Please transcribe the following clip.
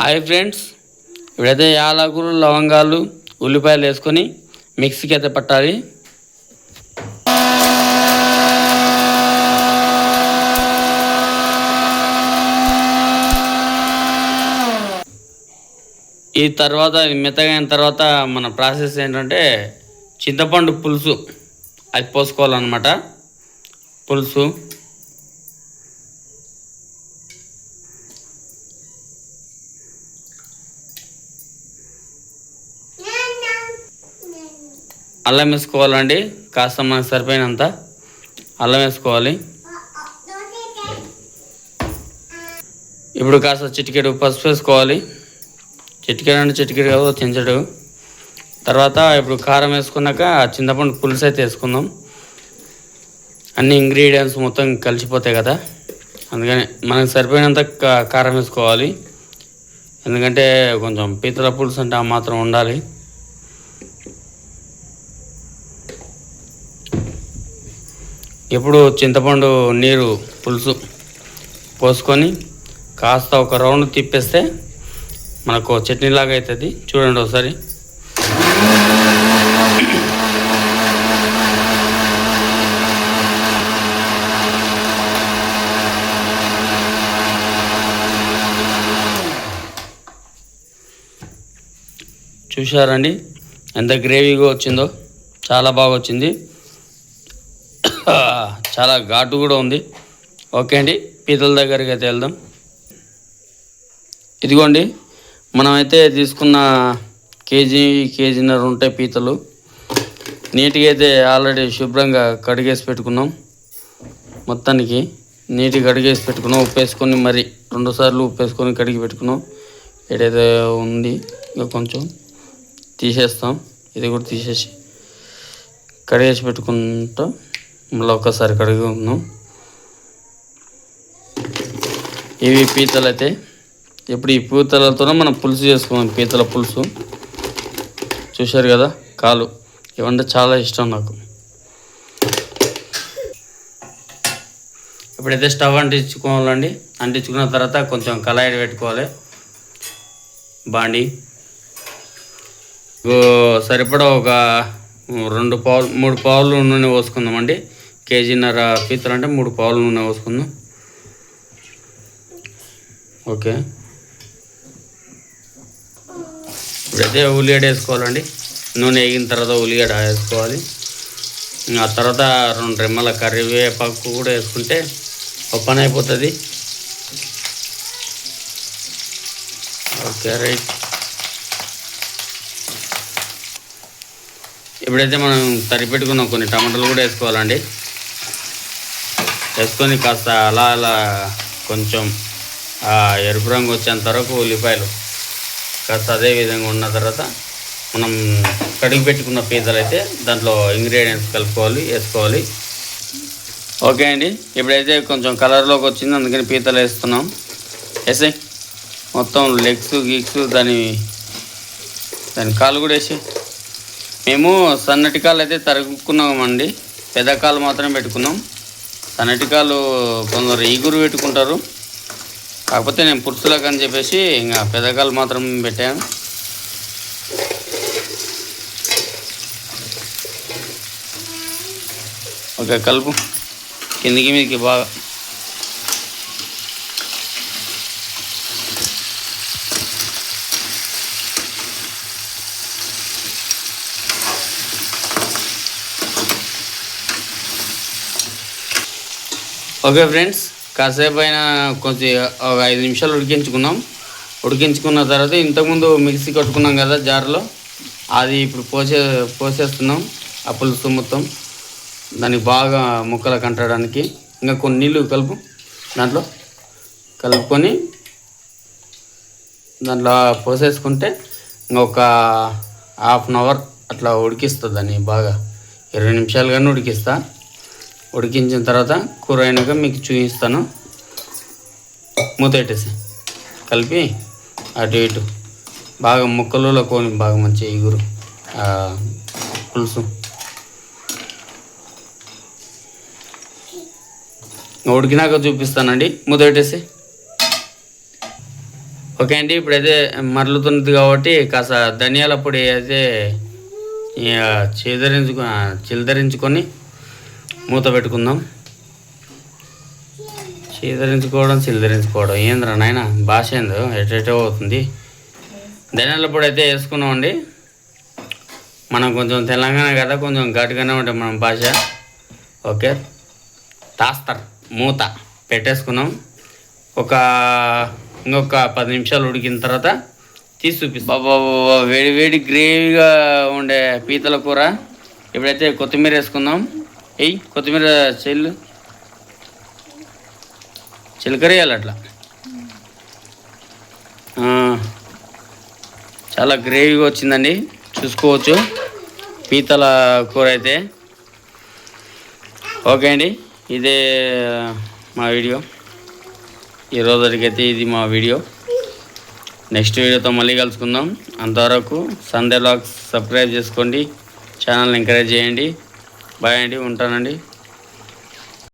Hi friends ఇప్పుడైతే యాలకులు లవంగాలు ఉల్లిపాయలు వేసుకొని మిక్సీకి అయితే పట్టాలి. ఈ తర్వాత మెత్తగైన తర్వాత మన ప్రాసెస్ ఏంటంటే చింతపండు పులుసు. అది పోసుకోవాలన్నమాట. పులుసు. అల్లం వేసుకోవాలండి కాస్త మనకు సరిపోయినంత అల్లం వేసుకోవాలి. ఇప్పుడు కాస్త చిటికెడు పసుపు వేసుకోవాలి. చిటికెడు అంటే చిటికెడు కాదు చెంచడు. తర్వాత ఇప్పుడు కారం వేసుకున్నాక చింతపండు పులుసు అయితే వేసుకుందాం. అన్ని ఇంగ్రీడియంట్స్ మొత్తం కలిసిపోతాయి కదా. అందుకని మనకు సరిపోయినంత కారం వేసుకోవాలి. ఎందుకంటే కొంచెం పీతల పులుసు అంటే ఆ మాత్రం ఉండాలి. ఇప్పుడు చింతపండు నీరు పులుసు పోసుకొని కాస్త ఒక రౌండ్ తిప్పేస్తే మనకు చట్నీలాగా అవుతుంది చూడండి ఒకసారి. చూశారండి? ఎంత గ్రేవీగా వచ్చిందో. చాలా బాగా వచ్చింది. చాలా ఘాటు కూడా ఉంది. ఓకే అండి పీతల దగ్గరికి అయితే వెళ్దాం. ఇదిగోండి మనమైతే తీసుకున్న కేజీ కేజీన్నర ఉంటాయి పీతలు. నీట్గా అయితే ఆల్రెడీ శుభ్రంగా కడిగేసి పెట్టుకున్నాం. మొత్తానికి నీట్గా కడిగేసి పెట్టుకున్నాం. ఉప్పు వేసుకొని మరి రెండుసార్లు ఉప్పేసుకొని ఉప్పు వేసుకొని కడిగి పెట్టుకున్నాం. ఏదైతే ఉంది. ఇంకా కొంచెం తీసేస్తాం. ఇది కూడా తీసేసి కడిగేసి పెట్టుకుంటాం. మళ్ళీ ఒక్కసారి కడుగున్నాం ఉన్నాం ఇవి పీతలు అయితే ఇప్పుడు ఈ పీతలతోనే మనం పులుసు చేసుకున్నాం పీతల పులుసు. చూశారు కదా కాలు. ఇవంటే చాలా ఇష్టం నాకు. ఇప్పుడైతే స్టవ్ అంటించుకోవాలండి. అంటించుకున్న తర్వాత కొంచెం కళాయి పెట్టుకోవాలి. బాండి. సరిపడా ఒక రెండు పావులు మూడు పావులు నూనె పోసుకుందామండి. కేజీన్నర పీతలు అంటే మూడు పావులు నూనె పోసుకుందాం. ఓకే. ఇప్పుడైతే ఉల్లిగడ్డ వేసుకోవాలండి. నూనె వేగిన తర్వాత ఉల్లిగడ్డ వేసుకోవాలి. ఆ తర్వాత రెండు రెమ్మల కరివేపాకు కూడా వేసుకుంటే ఒక పని అయిపోతుంది. Okay right. ఇప్పుడైతే మనం తరిపెట్టుకున్న కొన్ని టమాటాలు కూడా వేసుకోవాలండి. వేసుకొని కాస్త అలా అలా కొంచెం ఎరుపు రంగు వచ్చేంత వరకు ఉల్లిపాయలు. కాస్త అదే విధంగా ఉన్న తర్వాత మనం కడిగి పెట్టుకున్న పీతలు అయితే దాంట్లో ఇంగ్రీడియంట్స్ కలుపుకోవాలి వేసుకోవాలి. ఓకే అండి ఇప్పుడైతే కొంచెం కలర్లోకి వచ్చింది అందుకని పీతలు వేస్తున్నాం. వేసే మొత్తం లెగ్స్ గీక్స్ దాని దాని కాలు కూడా వేసి మేము సన్నటి కాలు అయితే తరుక్కున్నామండి పెద్ద కాలు మాత్రం పెట్టుకున్నాం. సన్నటికాలు కొందరు ఈగురు పెట్టుకుంటారు. కాకపోతే నేను పురుషులకు అని చెప్పేసి ఇంకా పెదకాలు మాత్రం పెట్టాను. ఓకే కలుపు. కిందికి మీదకి బాగా. ఓకే ఫ్రెండ్స్ కాసేపు అయినా కొంచెం ఒక ఐదు నిమిషాలు ఉడికించుకున్నాం. ఉడికించుకున్న తర్వాత ఇంతకుముందు మిక్సీ కొట్టుకున్నాం కదా జార్లో అది ఇప్పుడు పోసే పోసేస్తున్నాం ఆ పులుసు మొత్తం. దానికి బాగా ముక్కలు కంటడానికి. ఇంకా కొన్ని నీళ్ళు కలుపు దాంట్లో కలుపుకొని దాంట్లో పోసేసుకుంటే ఇంకొక హాఫ్ అన్ అవర్ అట్లా ఉడికిస్తుంది దాన్ని బాగా. ఇరవై నిమిషాలు కానీ ఉడికిస్తా. ఉడికించిన తర్వాత కూర అయినాక మీకు చూపిస్తాను. మూత పెట్టేసి కలిపి అటు ఇటు. బాగా ముక్కలలో కోని బాగా మంచి ఇగురు పులుసు. ఉడికినాక చూపిస్తానండి. మూత పెట్టేసి ఓకే అండి ఇప్పుడైతే మరలుతున్నది కాబట్టి కాస్త ధనియాల పొడి అయితే ఇక చిదరించుకు చిలదరించుకొని మూత పెట్టుకుందాం. చీదరించుకోవడం చిలదరించుకోవడం. ఏంద్రా నాయన భాష ఏందో ఎటెటో అవుతుంది. ధనియాల పొడి అయితే వేసుకున్నామండి. మనం కొంచెం తెలంగాణ కదా కొంచెం ఘాటుగానే ఉంటాం మనం భాష. ఓకే. తాస్తర్ మూత పెట్టేసుకున్నాం. ఒక ఇంకొక పది నిమిషాలు ఉడికిన తర్వాత తీసి చూపిస్తాం. బాబా వేడి వేడి గ్రేవీగా ఉండే పీతల కూర. ఇప్పుడైతే కొత్తిమీర వేసుకుందాం. ఏయ్ కొత్తిమీర చెల్లు. చిలకరేయాలి అట్లా. చాలా గ్రేవీగా వచ్చిందండి. చూసుకోవచ్చు. పీతల కూర అయితే. ఓకే అండి. ఇదే మా వీడియో. ఈ రోజుకైతే ఇది మా వీడియో. నెక్స్ట్ వీడియోతో మళ్ళీ కలుసుకుందాం. అంతవరకు సండే లాగ్స్ సబ్స్క్రైబ్ చేసుకోండి. ఛానల్ ఎంకరేజ్ చేయండి. బాయ్ అండి ఉంటానండి.